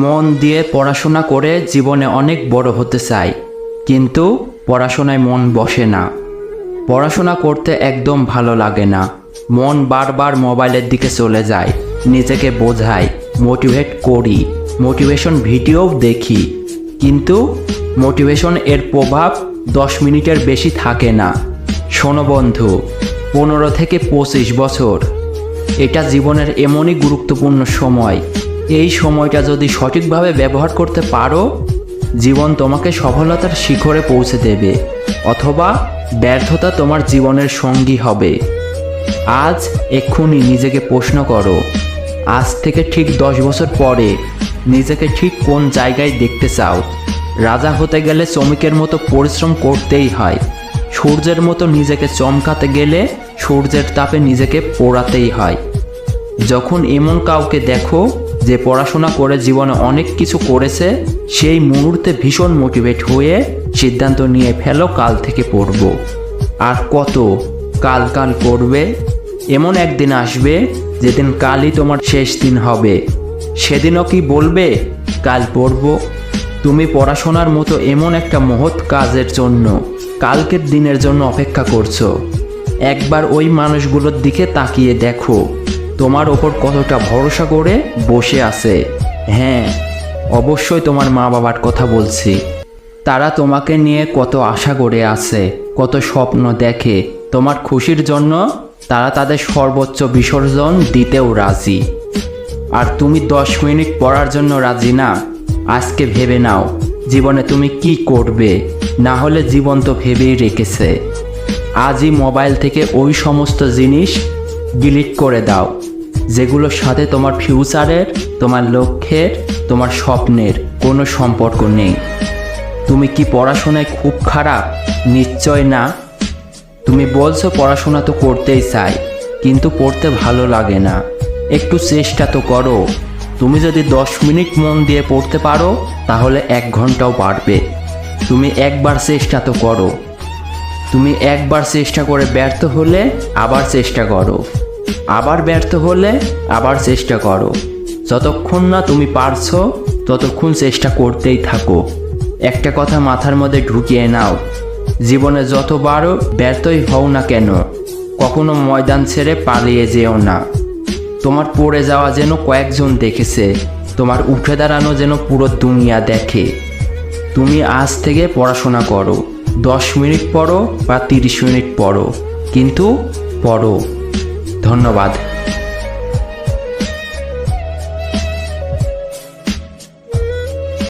মন দিয়ে পড়াশোনা করে জীবনে অনেক বড় হতে চাই, কিন্তু পড়াশোনায় মন বসে না। পড়াশোনা করতে একদম ভালো লাগে না। মন বারবার মোবাইলের দিকে চলে যায়, নিজেকে বোঝাই, মোটিভেট করি, মোটিভেশন ভিডিও দেখি। কিন্তু মোটিভেশন এর প্রভাব দশ মিনিটের বেশি থাকে না। শোনো বন্ধু, পনেরো থেকে পঁচিশ বছর, এটা জীবনের এমনই গুরুত্বপূর্ণ সময় এই সময়টা যদি সঠিকভাবে ব্যবহার করতে পারো, জীবন তোমাকে সফলতার শিখরে পৌঁছে দেবে, অথবা ব্যর্থতা তোমার জীবনের সঙ্গী হবে। আজ এক্ষুনি নিজেকে প্রশ্ন করো, আজ থেকে ঠিক দশ বছর পরে নিজেকে ঠিক কোন জায়গায় দেখতে চাও? রাজা হতে গেলে শ্রমিকের মতো পরিশ্রম করতেই হয়, সূর্যের মতো নিজেকে চমকাতে গেলে সূর্যের তাপে নিজেকে পোড়াতেই হয়। যখন এমন কাউকে দেখো যে পড়াশোনা করে জীবনে অনেক কিছু করেছে, সেই মুহূর্তে ভীষণ মোটিভেট হয়ে সিদ্ধান্ত নিয়ে ফেলো, কাল থেকে পড়ব। আর কত কাল কাল পড়বে, এমন একদিন আসবে যেদিন কালই তোমার শেষ দিন হবে। সেদিনও কি বলবে, কাল পড়ব? তুমি পড়াশোনার মতো এমন একটা মহৎ কাজের জন্য, কালকের দিনের জন্য অপেক্ষা করছ। একবার ওই মানুষগুলোর দিকে তাকিয়ে দেখো। তোমার ওপর কতটা ভরসা করে বসে আছে। হ্যাঁ অবশ্যই তোমার মা বাবার কথা বলছি। তারা তোমাকে নিয়ে কত আশা করে আছে, কত স্বপ্ন দেখে। তোমার খুশির জন্য তারা তাদের সর্বোচ্চ বিসর্জন দিতেও রাজি। আর তুমি দশ মিনিট পড়ার জন্য রাজি না? আজকে ভেবে নাও, জীবনে তুমি কি করবে? না হলে জীবন তো ভেবেই রেখেছে। আজই মোবাইল থেকে ওই সমস্ত জিনিস ডিলিট করে দাও। যেগুলোর সাথে তোমার ফিউচারের তোমার লক্ষ্যের, তোমার স্বপ্নের কোনো সম্পর্ক নেই। তুমি কি পড়াশোনায় খুব খারাপ? নিশ্চয় না। তুমি বলছো পড়াশোনা তো করতেই চাই, কিন্তু পড়তে ভালো লাগে না। একটু চেষ্টা তো করো। তুমি যদি দশ মিনিট মন দিয়ে পড়তে পারো, তাহলে এক ঘন্টাও পারবে তুমি একবার চেষ্টা তো করো। তুমি একবার চেষ্টা করে ব্যর্থ হলে আবার চেষ্টা করো। আবার ব্যর্থ হলে আবার চেষ্টা করো। যতক্ষণ না তুমি পারছ, ততক্ষণ চেষ্টা করতেই থাকো। একটা কথা মাথার মধ্যে ঢুকিয়ে নাও। জীবনে যতবারও ব্যর্থই হও না কেন, কখনো ময়দান ছেড়ে পালিয়ে যেও না। তোমার পড়ে যাওয়া যেন কয়েকজন দেখেছে, তোমার উঠে দাঁড়ানো যেন পুরো দুনিয়া দেখে। তুমি আজ থেকে পড়াশোনা করো। দশ মিনিট পড়ো বা তিরিশ মিনিট পড়ো কিন্তু পড়ো। ধন্যবাদ।